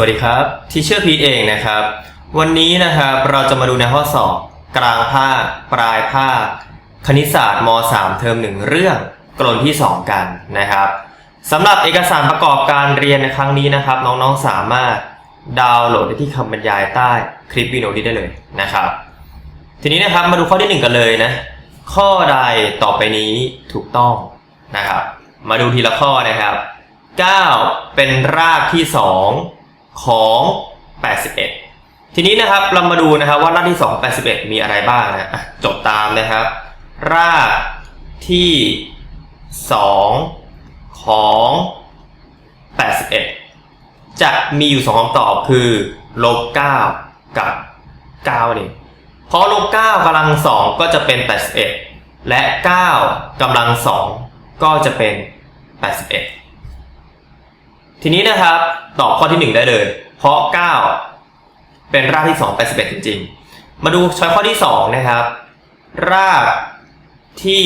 วัสดีครับ ทีเชอร์พีเองนะครับ วันนี้นะครับเราจะมาดูในข้อสอบกลางภาค ปลายภาค คณิตศาสตร์ม .3 เทอมหนึ่งเรื่องกลนที่ 2 กันนะครับสำหรับเอกสารประกอบการเรียนในครั้งนี้นะครับ น้องๆสามารถดาวน์โหลดได้ที่คำบรรยายใต้คลิปวิดีโอนี้ได้เลยนะครับ ทีนี้นะครับมาดูข้อที่หนึ่งกันเลยนะ ข้อใดต่อไปนี้ถูกต้องนะครับ มาดูทีละข้อนะครับ 9 เป็นรากที่ 2 ของ 81 ทีนี้นะครับเรามาดูนะครับว่ารากที่ 2 81 มีอะไรบ้างนะจดตามนะครับ รากที่ 2 ของ 81 จะมีอยู่ 2คำตอบคือลบ9กับ9นี่เพราะลบ9กำลัง 2 ก็จะเป็น 81 และ 9กำลัง 2 ก็จะเป็น 81 ทีนี้นะครับตอบข้อที่ 1 ได้เลย เพราะ 9 เป็นรากที่ 2 81 จริง ๆ มาดูช้อยข้อที่ 2 นะครับ รากที่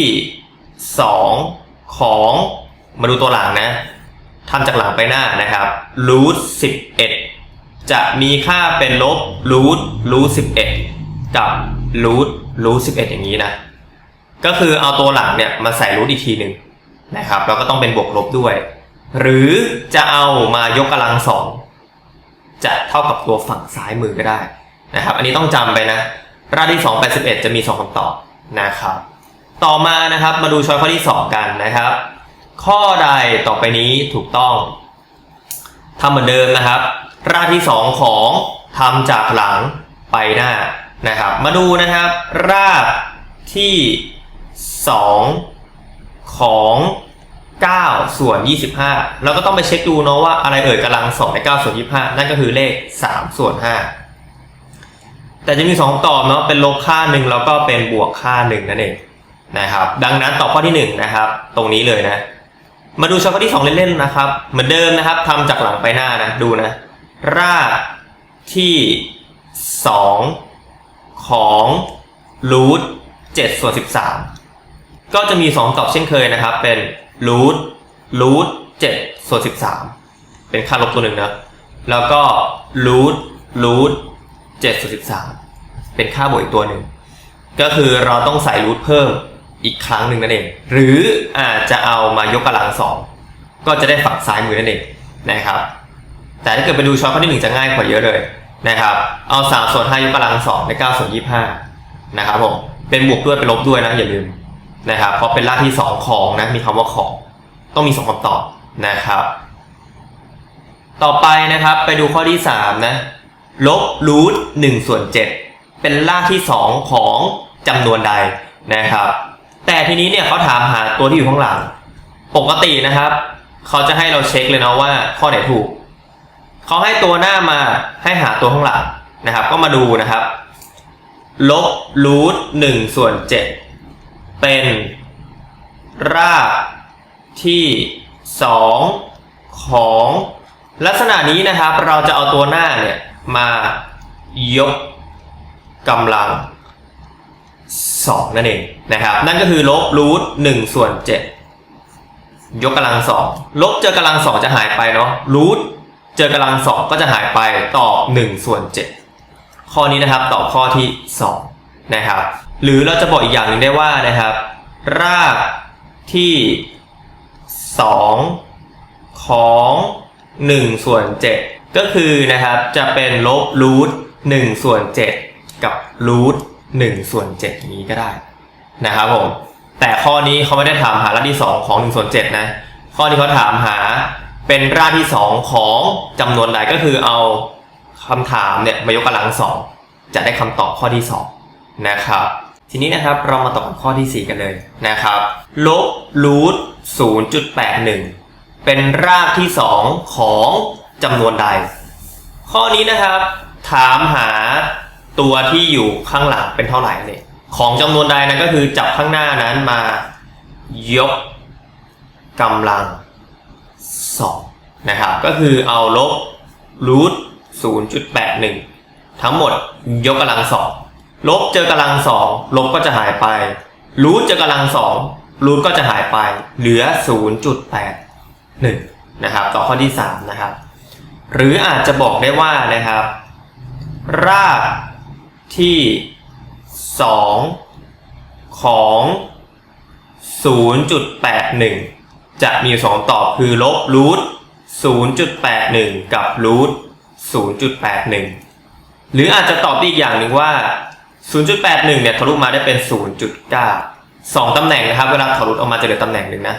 2 ของมาดูตัวหลังนะทำจากหลังไปหน้านะครับรูท11 จะมีค่าเป็นลบรูทรูท11 กับรูทรูท11 อย่างนี้นะ ก็คือเอาตัวหลังเนี่ยมาใส่รูทอีกทีหนึ่งนะครับ แล้วก็ต้องเป็นบวกลบด้วย หรือจะเอามายกกำลังสองจะเท่ากับตัวฝั่งซ้ายมือก็ได้นะครับ อันนี้ต้องจำไปนะรากที่2 81 จะมี 2คำตอบนะครับ ต่อมานะครับมาดูช้อยข้อที่ 2 กันนะครับ ข้อใดต่อไปนี้ถูกต้องทำเหมือนเดิมนะครับ รากที่ 2 ของทำจากหลังไปหน้านะครับ มาดูนะครับ รากที่ 2 ของ 9 ส่วน 25เราก็ต้องไปเช็คดูเนาะว่าอะไรเอ่ยกำลัง2ใน9ส่วน 25 นั่นก็คือเลข 3 ส่วน 5 แต่จะมี 2 ตอบเนาะเป็นลบค่าหนึ่งแล้วก็เป็นบวกค่าหนึ่งนั่นเองนะครับ ดังนั้นตอบข้อที่ 1 นะครับ ตรงนี้เลยนะ มาดูช้อยข้อที่ 2 เล่นๆนะครับ เหมือนเดิมนะครับทำจากหลังไปหน้านะ ดูนะ รากที่ 2 ของรูท7ส่วน 13 ก็จะมี 2 ตอบเช่นเคยนะครับเป็น รูทรูท7ส่วน13เป็นค่าลบตัวหนึ่งนะแล้วก็รูทรูท7ส่วน13เป็นค่าบวกอีกตัวหนึ่งก็คือเราต้องใส่รูทเพิ่มอีกครั้งหนึ่งนั่นเอง หรืออาจจะเอามายกกำลังสองก็จะได้ฝั่งซ้ายมือนั่นเองนะครับ แต่ถ้าเกิดไปดูช้อยข้อที่หนึ่งจะง่ายกว่าเยอะเลยนะครับ เอา3ส่วน5ยกกำลังสองใน9ส่วน25นะครับผมเป็นบวกด้วยเป็นลบด้วยนะอย่าลืม นะครับเพราะเป็นรากที่2ของนะมีคำว่าของต้องมี2คำตอบนะครับ ต่อไปนะครับไปดูข้อที่3นะลบรูท1ส่วน7เป็นรากที่2ของจำนวนใดนะครับ แต่ทีนี้เนี่ยเขาถามหาตัวที่อยู่ข้างหลัง ปกตินะครับเขาจะให้เราเช็คเลยนะว่าข้อไหนถูกเขาให้ตัวหน้ามาให้หาตัวข้างหลังนะครับ ก็มาดูนะครับลบรูทหนึ่งส่วนเจ็ด เป็นรากที่สองของลักษณะนี้นะครับเราจะเอาตัวหน้าเนี่ยมายกกำลังสองนั่นเองนะครับ นั่นก็คือลบรูทหนึ่งส่วนเจ็ดยกกำลังสองลบเจอกำลังสองจะหายไปเนาะรูทเจอกำลังสองก็จะหายไปตอบหนึ่งส่วนเจ็ดข้อนี้นะครับตอบข้อที่สองนะครับ หรือเราจะบอกอีกอย่างหนึ่งได้ว่านะครับ รากที่สองของหนึ่งส่วนเจ็ดก็คือนะครับจะเป็นลบรูทหนึ่งส่วนเจ็ดกับรูทหนึ่งส่วนเจ็ดนี้ก็ได้นะครับผมแต่ข้อนี้เขาไม่ได้ถามหารากที่สองของหนึ่งส่วนเจ็ดนะ ข้อที่เขาถามหาเป็นรากที่สองของจำนวนใดก็คือเอาคำถามเนี่ยมายกกำลังสองจะได้คำตอบข้อที่สองนะครับ ทีนี้นะครับเรามาต่อกับข้อที่ 4 กันเลยนะครับลบรูท0.81 เป็นรากที่ 2 ของจำนวนใด ข้อนี้นะครับ ถามหาตัวที่อยู่ข้างหลังเป็นเท่าไหร่เนี่ยของจำนวนใดนะก็คือจับข้างหน้านั้นมายกกำลัง 2 นะครับ ก็คือเอาลบรูท0.81 ทั้งหมดยกกำลังสอง ลบเจอกำลังสองลบก็จะหายไป รูทเจอกำลังสองรูทก็จะหายไป เหลือ 0.81 นะครับ ต่อข้อที่ 3 นะครับ หรืออาจจะบอกได้ว่านะครับ รากที่ 2 ของ 0.81 จะมีอยู่สองตอบคือลบรูท0.81 กับรูท0.81 หรืออาจจะตอบอีกอย่างหนึ่งว่า 0.81 เนี่ยทะลุมาได้เป็น 0.9สองตำแหน่งนะครับเวลาทะลุออกมาจะเหลือตำแหน่งหนึ่งนะ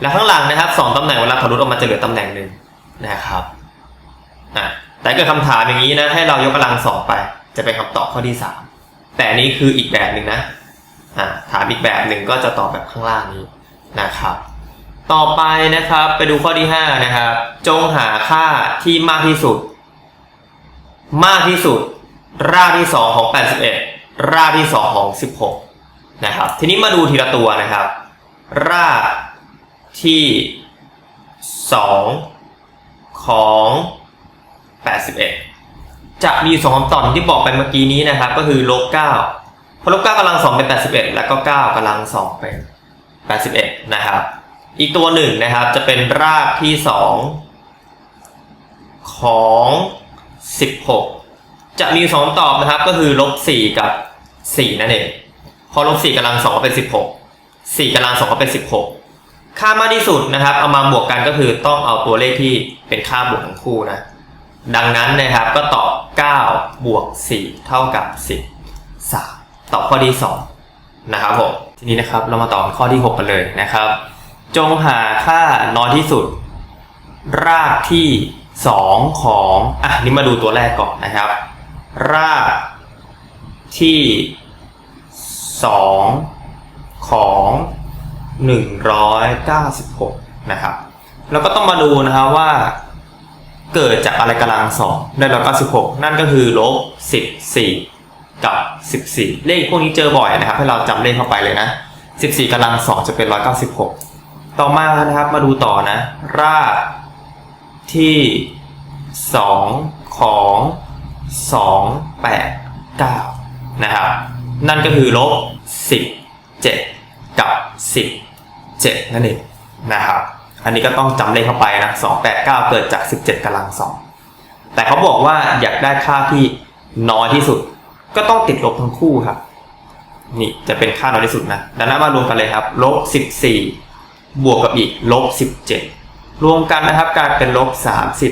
และข้างหลังนะครับสองตำแหน่งเวลาทะลุออกมาจะเหลือตำแหน่งหนึ่งนะครับอะแต่เกิดคำถามอย่างนี้นะให้เรายกกำลังสองไป จะเป็นคำตอบข้อที่สามแต่นี้คืออีกแบบหนึ่งนะอะถามอีกแบบหนึ่งก็จะตอบแบบข้างล่างนี้นะครับ ต่อไปนะครับไปดูข้อที่ห้านะครับ จงหาค่าที่มากที่สุด มากที่สุดรากที่สองของ 81 รากที่สองของ16นะครับ ทีนี้มาดูทีละตัวนะครับ รากที่2ของ81จะมีอยู่สองคำตอบที่บอกไปเมื่อกี้นี้นะครับ ก็คือลบ9พอลบ9กำลัง2เป็น81แล้วก็9กำลัง2เป็น81นะครับ อีกตัวหนึ่งนะครับ จะเป็นรากที่2ของ16 จะมีสองตอบนะครับก็คือลบ4กับ4นั่นเองพอลบ4กำลัง2ก็เป็น16 4กำลัง2ก็เป็น16ค่ามากที่สุดนะครับ เอามาบวกกันก็คือต้องเอาตัวเลขที่เป็นค่าบวกทั้งคู่นะดังนั้นนะครับก็ตอบ 9 บวก 4 เท่ากับ 13 ตอบข้อที่ 2 นะครับผม ทีนี้นะครับเรามาต่อข้อที่ 6 กันเลยนะครับ จงหาค่าน้อยที่สุด รากที่ 2 ของ อะ นี่มาดูตัวแรกก่อนนะครับ รากที่2ของ196นะครับแล้วก็ต้องมาดูนะครับว่าเกิดจากอะไรกำลังสองได้ร้อยเก้าสิบหกนั่นก็คือลบสิบสี่กับสิบสี่เลขพวกนี้เจอบ่อยนะครับ ให้เราจำเลขเข้าไปเลยนะสิบสี่กำลังสองจะเป็นร้อยเก้าสิบหกต่อมานะครับมาดูต่อนะ รากที่สองของ สองแปดเก้านะครับ นั่นก็คือลบสิบเจ็ดกับสิบเจ็ดนั่นเองนะครับ อันนี้ก็ต้องจำเลขเข้าไปนะ 289 เกิดจาก 17กำลัง 2 แต่เขาบอกว่าอยากได้ค่าที่น้อยที่สุด ก็ต้องติดลบทั้งคู่ครับ นี่จะเป็นค่าน้อยที่สุดนะ ดังนั้นมารวมกันเลยครับลบ 14 บวกกับอีกลบ 17 รวมกันนะครับกลายเป็นลบ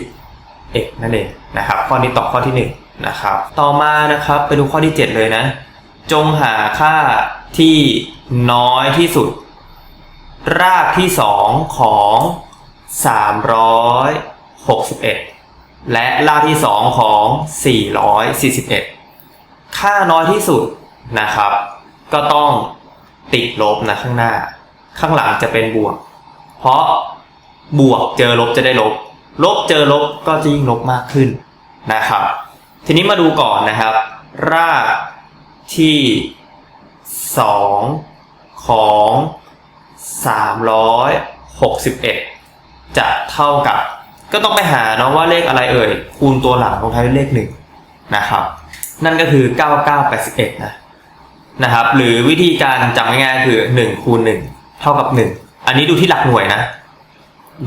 30เอกนั่นเองนะครับ ข้อนี้ตอบข้อที่ 1 นะครับ ต่อมานะครับไปดูข้อที่ 7 เลยนะ จงหาค่าที่น้อยที่สุด รากที่ 2 ของ 361 และรากที่ 2 ของ 441 ค่าน้อยที่สุดนะครับ ก็ต้องติดลบนะข้างหน้า ข้างหลังจะเป็นบวก เพราะบวกเจอลบจะได้ลบ ลบเจอลบก็จะยิ่งลบมากขึ้นนะครับ ทีนี้มาดูก่อนนะครับ รากที่2ของ361จะเท่ากับ ก็ต้องไปหาเนาะว่าเลขอะไรเอ่ย คูณตัวหลังลงท้ายด้วยเลขหนึ่งนะครับ นั่นก็คือ9981นะนะครับ หรือวิธีการจำง่ายๆคือ1คูณ1เท่ากับ1อันนี้ดูที่หลักหน่วยนะ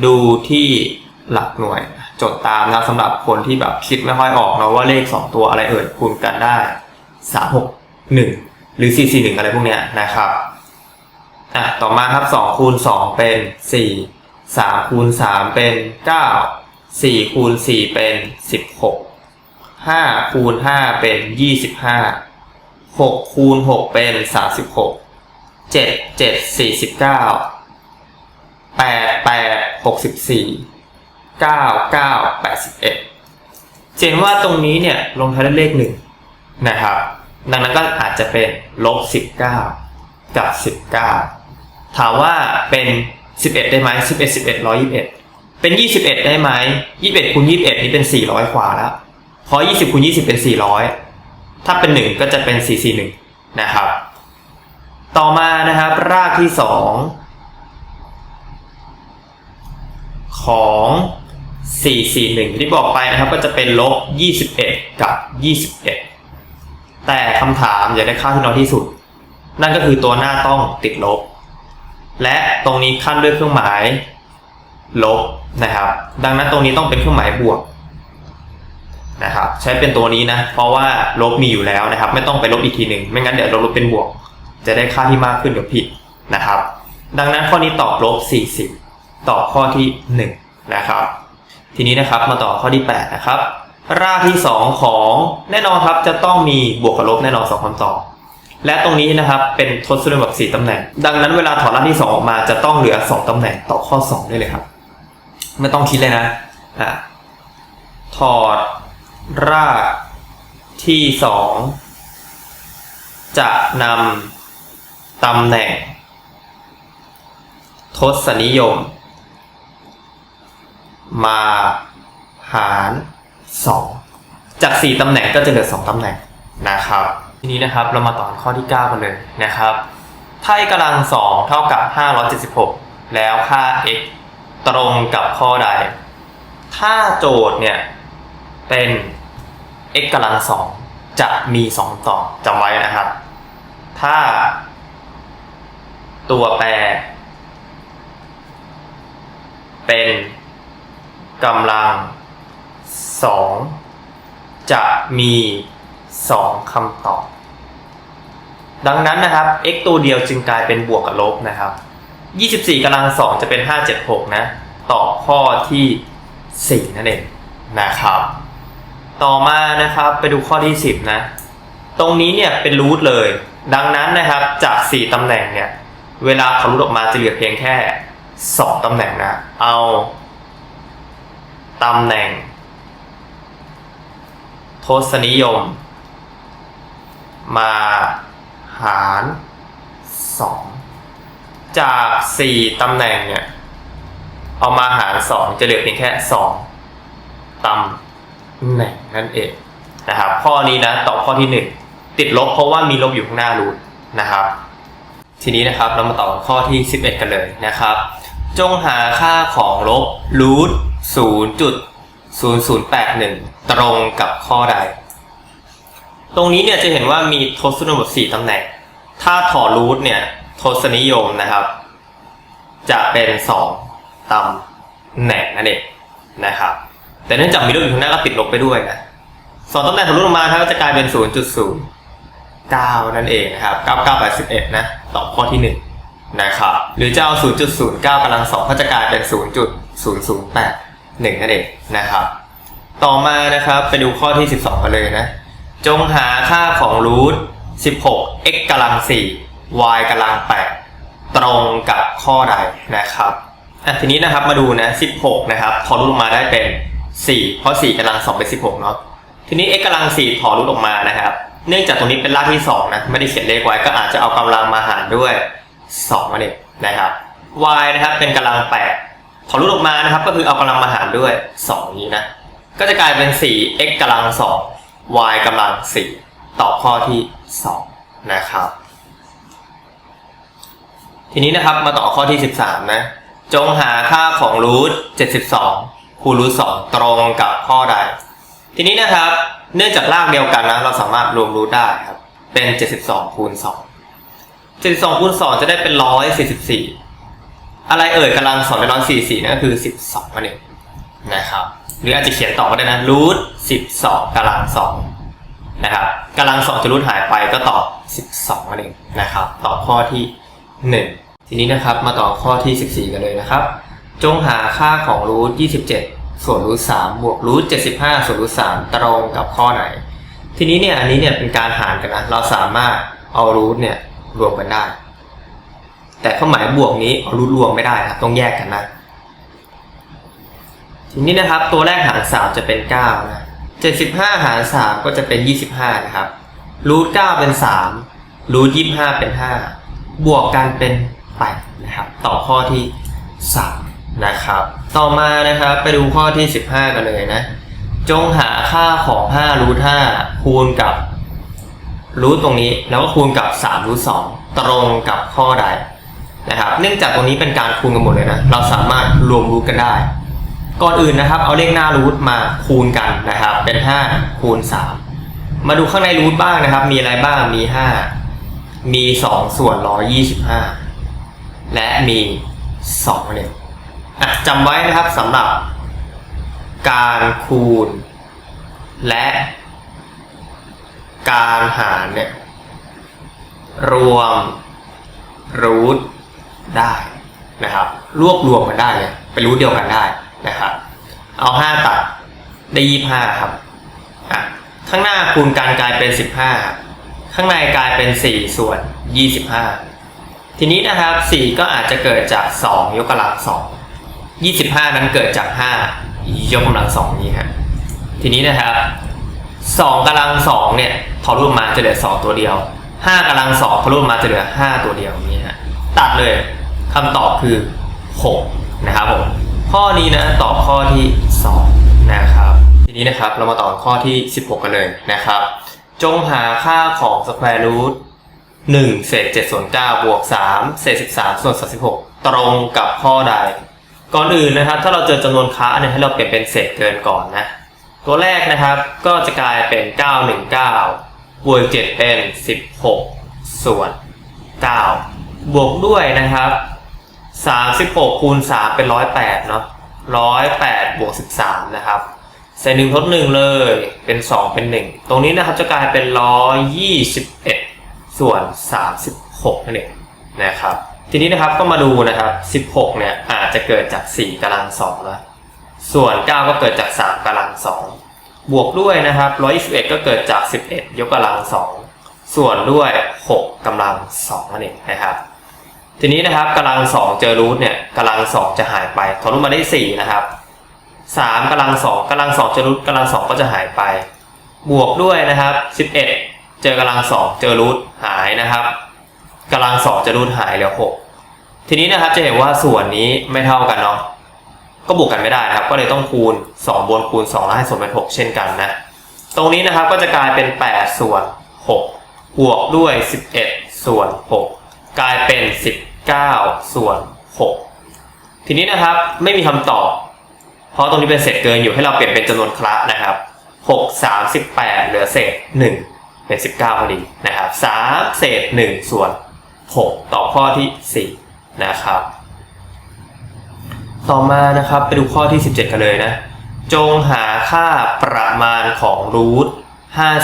ดูที่หลักหน่วย จดตามนะสำหรับคนที่แบบคิดไม่ค่อยออกเนาะว่าเลข 2 ตัวอะไรเอ่ยคูณกันได้ 361 หรือ 441 อะไรพวกเนี้ยนะครับอะต่อมาครับ2คูณ2 เป็น 4 3คูณ3เป็น 9 4คูณ4เป็น 16 5คูณ5เป็น 25 6คูณ6เป็น 36 7 7 49 8 8 64 9 9 81เห็นว่าตรงนี้เนี่ยลงท้ายด้วยเลขหนึ่งนะครับ ดังนั้นก็อาจจะเป็นลบ 19 กับ 19 ถามว่าเป็น 11 ได้ไหม11 11 121 เป็น 21 ได้ไหม21คูณ21 นี่เป็น 400 กว่าแล้ว เพราะ 20คูณ20 เป็น 400 ถ้าเป็น 1 ก็จะเป็น 441 นะครับ ต่อมานะครับ รากที่ 2ของ 441 ที่บอกไปนะครับก็จะเป็นลบ 21 กับ 21 แต่คำถามอยากได้ค่าที่น้อยที่สุด นั่นก็คือตัวหน้าต้องติดลบ และตรงนี้ขั้นด้วยเครื่องหมาย ลบนะครับ ดังนั้นตรงนี้ต้องเป็นเครื่องหมายบวกนะครับใช้เป็นตัวนี้นะ เพราะว่าลบมีอยู่แล้วนะครับ ไม่ต้องไปลบอีกทีหนึ่งไม่งั้นเดี๋ยวเราลบเป็นบวก จะได้ค่าที่มากขึ้นเดี๋ยวผิดนะครับ ดังนั้นข้อนี้ตอบลบ 40 ตอบข้อที่ 1 นะครับ ทีนี้นะครับมาต่อข้อที่ 8 นะครับ รากที่ 2 ของแน่นอนครับจะต้องมีบวกกับลบแน่นอน2คำตอบ และตรงนี้นะครับเป็นทศนิยมแบบ4ตำแหน่ง ดังนั้นเวลาถอดรากที่ 2 ออกมาจะต้องเหลือ 2ตำแหน่งต่อข้อ 2 ได้เลยครับ ไม่ต้องคิดเลยนะอะถอดรากที่ 2 จะนำตำแหน่ง ทศนิยม มาหาร2จาก 4ตำแหน่งก็จะเหลือ 2ตำแหน่งนะครับ ทีนี้นะครับเรามาต่อข้อที่ 9 กันเลยนะครับ ถ้า x กำลัง 2 เท่ากับ 576 แล้วค่า x ตรงกับข้อใด ถ้าโจทย์เนี่ยเป็น x กำลัง 2 จะมี 2 ต่อจำไว้นะครับ ถ้า ตัวแปร เป็น กำลัง2จะมี2คำตอบ ดังนั้นนะครับ x ตัวเดียวจึงกลายเป็นบวกกับลบนะครับ 24กำลัง2จะเป็น 576 นะ ตอบข้อที่ 4 นั่นเองนะครับ ต่อมานะครับไปดูข้อที่ 10 นะ ตรงนี้เนี่ยเป็นรูทเลย ดังนั้นนะครับจาก 4ตำแหน่งเนี่ย เวลาเขารูทออกมาจะเหลือเพียงแค่ 2ตำแหน่งนะ เอา ตำแหน่ง ทศนิยม มาหาร2จาก4ตำแหน่งเนี่ย เอามาหาร2จะเหลือเพียงแค่2ตำแหน่งนั่นเองนะครับ ข้อนี้นะตอบข้อที่1ติดลบเพราะว่ามีลบอยู่ข้างหน้ารูทนะครับ ทีนี้นะครับเรามาต่อข้อที่ 11 กันเลยนะครับ จงหาค่าของลบรูท 0.0081 ตรงกับข้อใด ตรงนี้เนี่ยจะเห็นว่ามีทศนิยม4ตำแหน่ง ถ้าถอดรูทเนี่ยทศนิยมนะครับ จะเป็น 2ตำแหน่งนั่นเองนะครับ แต่เนื่องจากมีลบอยู่ข้างหน้าก็ติดลบไปด้วยนะสองตำแหน่งถอดรูทออกมาครับก็จะกลายเป็น 0.09 นั่นเองนะครับ 9981 นะ ตอบข้อที่ 1 นะครับ หรือจะเอา 0.09กำลังสองก็จะกลายเป็น 0.0081นั่นเองนะครับ ต่อมานะครับไปดูข้อที่ 12 กันเลยนะ จงหาค่าของรูท16 x กำลัง4 y กำลัง8ตรงกับข้อใดนะครับอะทีนี้นะครับมาดูนะ 16 นะครับถอดรูทออกมาได้เป็น 4 เพราะ 4กำลัง2เป็น16 เนาะทีนี้ x กำลัง4ถอดรูทออกมานะครับ เนื่องจากตรงนี้เป็นรากที่2นะไม่ได้เขียนเลขไว้ก็อาจจะเอากำลังมาหารด้วย2นั่นเองนะครับ y นะครับเป็นกำลัง8 ถอดรูทออกมานะครับ ก็คือเอากำลังมาหารด้วย 2 นี้นะ ก็จะกลายเป็น 4 x กำลัง 2 y กำลัง 4 ตอบข้อที่ 2 นะครับ ทีนี้นะครับมาต่อข้อที่ 13 นะ จงหาค่าของรูท72คูณรูท2ตรงกับข้อใด ทีนี้นะครับ เนื่องจากรากเดียวกันนะ เราสามารถรวมรูทได้ครับ เป็น 72คูณ2 72คูณ2จะได้เป็น 144 อะไรเอ่ยกำลัง2เป็น144นั่นก็คือ12นั่นเองนะครับ หรืออาจจะเขียนต่อก็ได้นะรูท12กำลัง2นะครับกำลัง2จะรูทหายไปก็ตอบ12นั่นเองนะครับ ตอบข้อที่1ทีนี้นะครับมาต่อข้อที่14กันเลยนะครับ จงหาค่าของรูท27ส่วนรูท3บวกรูท75ส่วนรูท3ตรงกับข้อไหน ทีนี้เนี่ยอันนี้เนี่ยเป็นการหารกันนะเราสามารถเอารูทเนี่ยรวมกันได้ แต่ครื่อหมายบวกนี้เอารูทรวมไม่ได้นะต้องแยกกันนะ ทีนี้นะครับตัวแรกหาร3จะเป็น9นะ75หาร3ก็จะเป็น25นะครับรูท9เป็น3รูท25เป็น5บวกกันเป็น8นะครับต่อข้อที่3นะครับ ต่อมานะครับไปดูข้อที่15กันเลยนะจงหาค่าของ5รูท5คูณกับรูทตรงนี้ แล้วก็คูณกับ3รูท2ตรงกับข้อใด นะครับ เนื่องจากตรงนี้เป็นการคูณกันหมดเลยนะ เราสามารถรวมรูทกันได้ ก่อนอื่นนะครับ เอาเลขหน้ารูทมาคูณกันนะครับ เป็น 5 คูณ 3 มาดูข้างในรูทบ้างนะครับ มีอะไรบ้าง มี 5 มี 2 ส่วน 125 และมี2เนี่ยจำไว้นะครับสำหรับ การคูณ และ การหารเนี่ยรวมรูท ได้นะครับ รวบรวมกันได้เนี่ยเป็นรูทเดียวกันได้นะครับ เอาห้าตัดได้ยี่ห้าครับอะข้างหน้าคูณกันกลายเป็นสิบห้าข้างในกลายเป็นสี่ส่วนยี่สิบห้าทีนี้นะครับสี่ก็อาจจะเกิดจากสองยกกำลังสองยี่สิบห้านั้นเกิดจากห้ายกกำลังสองนี้ฮะทีนี้นะครับสองกำลังสองเนี่ยพอรูปมาจะเหลือสองตัวเดียวห้ากำลังสองพอรูปมาจะเหลือห้าตัวเดียวนี้ฮะตัดเลย คำตอบคือหกนะครับผมข้อนี้นะตอบข้อที่ 2 นะครับ ทีนี้นะครับเรามาต่อข้อที่ 16 กันเลยนะครับ จงหาค่าของ square root 1เศษ7ส่วน9บวก3เศษ13ส่วน36 ตรงกับข้อใด ก่อนอื่นนะครับ ถ้าเราเจอจำนวนค้าเนี่ยให้เราเปลี่ยนเป็นเศษเกินก่อนนะ ตัวแรกนะครับก็จะกลายเป็น 919บวก7เป็น 16 ส่วน 9 บวกด้วยนะครับ สามสิบหกคูณสามเป็นร้อยแปดเนาะร้อยแปดบวกสิบสามนะครับใส่หนึ่งทดหนึ่งเลยเป็นสองเป็นหนึ่งตรงนี้นะครับจะกลายเป็นร้อยยี่สิบเอ็ดส่วนสามสิบหกนั่นเองนะครับ ทีนี้นะครับก็มาดูนะครับสิบหกเนี่ยอาจจะเกิดจากสี่กำลังสองนะส่วนเก้าก็เกิดจากสามกำลังสองบวกด้วยนะครับร้อยยี่สิบเอ็ดก็เกิดจากสิบเอ็ดยกกำลังสองส่วนด้วยหกกำลังสองนั่นเองนะครับ ทีนี้นะครับกำลังสองเจอรูทเนี่ยกำลังสองจะหายไปถอนรูทมาได้สี่นะครับสามกำลังสองกำลังสองเจอรูทกำลังสองก็จะหายไป บวกด้วยนะครับสิบเอ็ดเจอกำลังสองเจอรูทหายนะครับกำลังสองเจอรูทหายเหลือหกทีนี้นะครับจะเห็นว่าส่วนนี้ไม่เท่ากันเนาะก็บวกกันไม่ได้นะครับ ก็เลยต้องคูณสองบนคูณสองแล้วให้ส่วนเป็นหกเช่นกันนะ ตรงนี้นะครับก็จะกลายเป็นแปดส่วนหกบวกด้วยสิบเอ็ดส่วนห กลายเป็นสิบ9ส่วน 6 ทีนี้นะครับไม่มีคำตอบ เพราะตรงนี้เป็นเศษเกินอยู่ให้เราเปลี่ยนเป็นจำนวนคละนะครับ 6 38 เหลือเศษ 1 เป็น 19พอดีนะครับ3เศษ 1 ส่วน 6ต่อข้อที่ 4 นะครับ ต่อมานะครับไปดูข้อที่ 17 กันเลยนะ จงหาค่าประมาณของรูท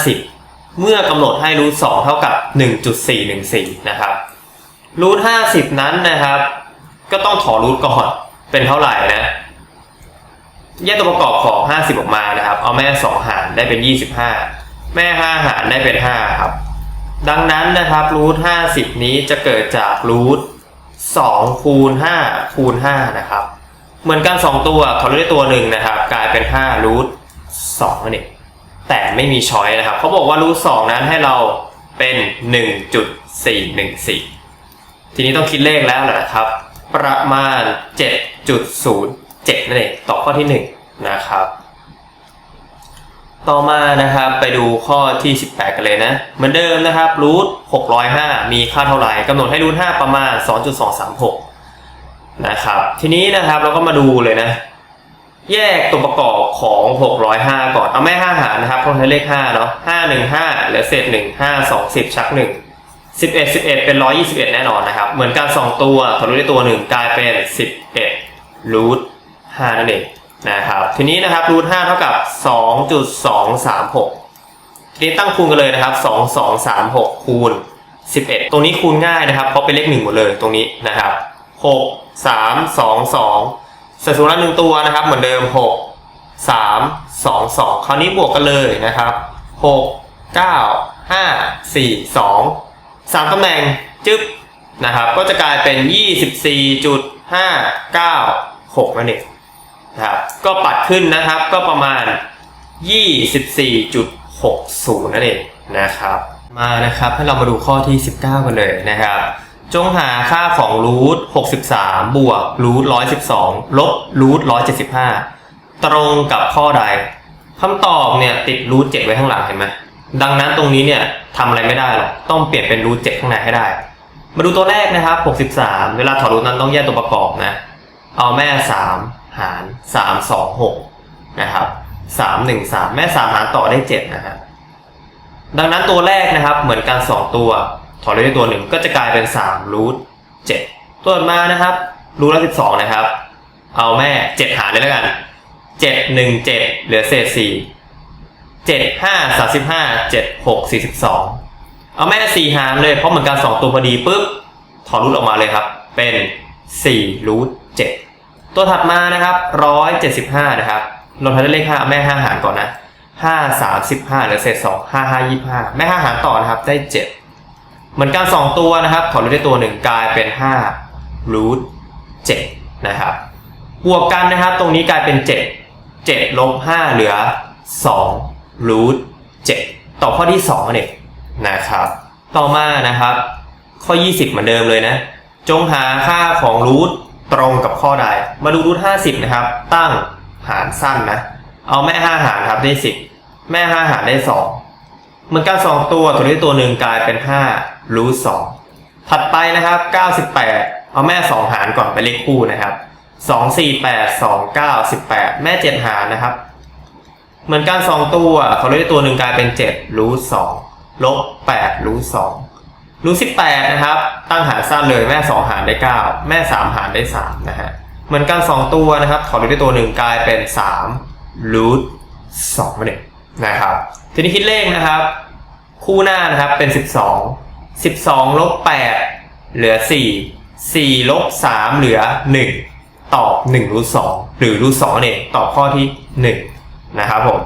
50 เมื่อกำหนดให้รูท2เท่ากับ 1.414 นะครับ รูทห้าสิบนั้นนะครับ ก็ต้องถอรูทก่อนเป็นเท่าไหร่นะ แยกตัวประกอบของห้าสิบออกมานะครับ เอาแม่สองหารได้เป็นยี่สิบห้าแม่ห้าหารได้เป็นห้าครับ ดังนั้นนะครับรูทห้าสิบนี้จะเกิดจากรูทสองคูณห้าคูณห้านะครับ เหมือนกันสองตัวถอดรูทได้ตัวหนึ่งนะครับ กลายเป็นห้ารูทสองนั่นเองแต่ไม่มีช้อยนะครับเขาบอกว่ารูทสองนั้นให้เราเป็นหนึ่งจุดสี่หนึ่งสี่ ทีนี้ต้องคิดเลขแล้วแหละนะครับ ประมาณ 7.07 นั่นเองตอบข้อที่ 1 นะครับ ต่อมานะครับไปดูข้อที่ 18 กันเลยนะ เหมือนเดิมนะครับรูท605 มีค่าเท่าไหร่กำหนดให้รูท5ประมาณ 2.236 นะครับ ทีนี้นะครับเราก็มาดูเลยนะ แยกตัวประกอบของ 605 ก่อน เอาแม่ 5 หารนะครับต้องใช้เลข 5 เนาะ515เหลือเศษ 1 5 2 10 ชัก 1 สิบเอ็ดสิบเอ็ดเป็นร้อยี่สิบเอ็ดแน่นอนนะครับ เหมือนกันสองตัวถอดรูทได้ตัวหนึ่งกลายเป็นสิบเอ็ดรูทห้านั่นเองนะครับ ทีนี้นะครับรูทห้าเท่ากับสองจุดสองสามหกทีนี้ตั้งคูณกันเลยนะครับสองสองสามหกคูณสิบเอ็ดตรงนี้คูณง่ายนะครับ เพราะเป็นเลขหนึ่งหมดเลยตรงนี้นะครับหกสามสองสองสัดส่วนละหนึ่งตัวนะครับ เหมือนเดิมหกสามสองสองคราวนี้บวกกันเลยนะครับหกเก้าห้า สามตำแหน่งจึ๊บนะครับ ก็จะกลายเป็น 24.596นั่นเองนะครับ ก็ปัดขึ้นนะครับ ก็ประมาณ 24.60 นั่นเองนะครับ มานะครับ ให้เรามาดูข้อที่ 19 กันเลยนะครับ จงหาค่าของรูท63 บวกรูท112 ลบรูท175 ตรงกับข้อใดคำตอบเนี่ยติดรูท7ไว้ข้างหลังเห็นไหม ดังนั้นตรงนี้เนี่ยทำอะไรไม่ได้หรอกต้องเปลี่ยนเป็นรูทเจ็ดข้างในให้ได้ มาดูตัวแรกนะครับ 63 เวลาถอดรูทนั้นต้องแยกตัวประกอบนะ เอาแม่ 3 หาร 3 2 6 นะครับ 3 1 3 แม่ 3 หารต่อได้ 7 นะฮะดังนั้นตัวแรกนะครับเหมือนกัน 2 ตัว ถอดรูได้ตัวหนึ่งก็จะกลายเป็น3รูท7ตัวต่อมานะครับรูทละ12 นะครับ เอาแม่ 7 หารเลยแล้วกัน 7 1 7 เหลือเศษ4 เจ็ดห้าสามสิบห้าเจ็ดหกสี่สิบสองเอาแม่สี่หารเลยเพราะเหมือนกันสองตัวพอดีปุ๊บถอนรูทออกมาเลยครับ เป็นสี่รูทเจ็ดตัวถัดมานะครับร้อยเจ็ดสิบห้านะครับลงท้ายด้วยเลขห้าเอาแม่ห้าหารก่อนนะห้าสามสิบห้าเหลือเศษสองห้าห้ายี่ห้าแม่ห้าหารต่อนะครับได้เจ็ดเหมือนกันสองตัวนะครับถอนรูทได้ตัวหนึ่งกลายเป็นห้ารูทเจ็ดนะครับบวกกันนะครับตรงนี้กลายเป็น7 7ลบ5เหลือ2รู ท7ต่อข้อที่2นั่นเองนะครับ ต่อมานะครับ ข้อ 20 เหมือนเดิมเลยนะ จงหาค่าของรูทตรงกับข้อใด มาดูรูท50 นะครับ ตั้งหารสั้นนะ เอาแม่ 5 หารครับได้ 10 แม่ 5 หารได้ 2เหมือนกัน2ตัวตัวนี้ตัวหนึ่งกลายเป็น5รูท2ถัดไปนะครับ 98 เอาแม่ 2 หารก่อนไปเลขคู่นะครับสองสี่แปดสองเก้าสิบแปดแม่เจ็ดหารนะครับ เหมือนกันสองตัวเขาได้ตัวหนึ่งกลายเป็นเจ็ดรูทสองลบแปดรูทสองรูทสิบแปดนะครับ ตั้งหารสั้นเลยแม่สองหารได้เก้าแม่สามหารได้สามนะฮะเหมือนกันสองตัวนะครับเขาได้ตัวหนึ่งกลายเป็นสามรูทสองนั่นเองนะครับ ทีนี้คิดเลขนะครับ คู่หน้านะครับเป็นสิบสองสิบสองลบแปดเหลือสี่สี่ลบสามเหลือหนึ่งตอบ1รูท2หรือรูท2เองตอบข้อที่1 นะครับผม